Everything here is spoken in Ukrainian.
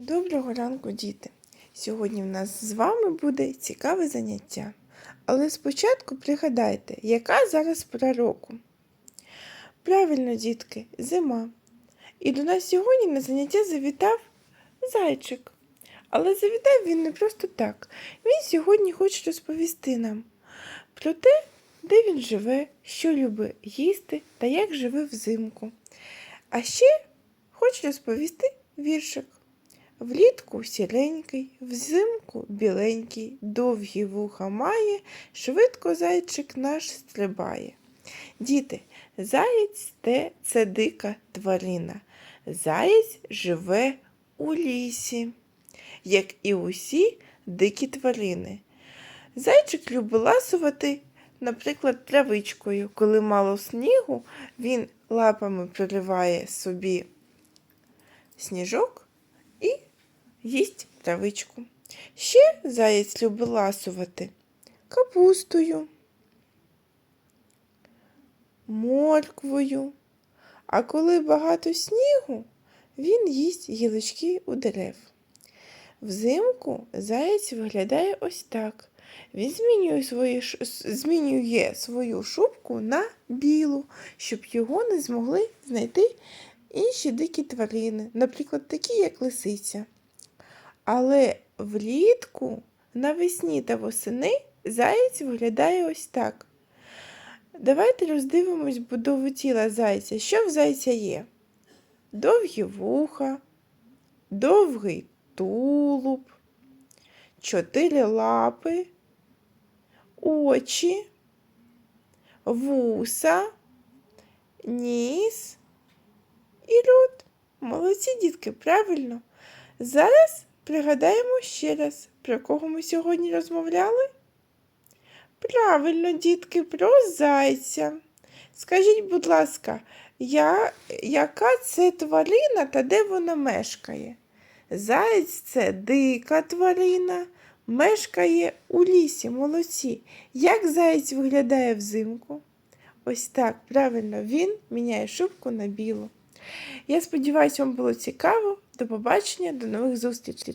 Доброго ранку, діти! Сьогодні в нас з вами буде цікаве заняття. Але спочатку пригадайте, яка зараз пора року. Правильно, дітки, зима. І до нас сьогодні на заняття завітав зайчик. Але завітав він не просто так. Він сьогодні хоче розповісти нам про те, де він живе, що любить їсти та як живе взимку. А ще хоче розповісти віршик. Влітку сіренький, взимку біленький, довгі вуха має, швидко зайчик наш стрибає. Діти, заєць те це дика тварина. Заєць живе у лісі, як і усі дикі тварини. Зайчик любить ласувати, наприклад, травичкою. Коли мало снігу, він лапами прориває собі сніжок їсть травичку. Ще заєць любить ласувати капустою, морквою. А коли багато снігу, він їсть гілочки у дерев. Взимку заєць виглядає ось так. Він змінює, свої, змінює свою шубку на білу, щоб його не змогли знайти інші дикі тварини, наприклад, такі, як лисиця. Але влітку, навесні та восени заєць виглядає ось так. Давайте роздивимось будову тіла зайця. Що в зайця є? Довгі вуха, довгий тулуб, чотири лапи, очі, вуса, ніс і рот. Молодці дітки, правильно. Зараз пригадаємо ще раз, про кого ми сьогодні розмовляли. Правильно, дітки, про зайця. Скажіть, будь ласка, я, яка це тварина та де вона мешкає? Заєць це дика тварина, мешкає у лісі, молодці. Як заєць виглядає взимку? Ось так, правильно, він міняє шубку на білу. Я сподіваюся, вам було цікаво. До побачення, до нових зустрічей.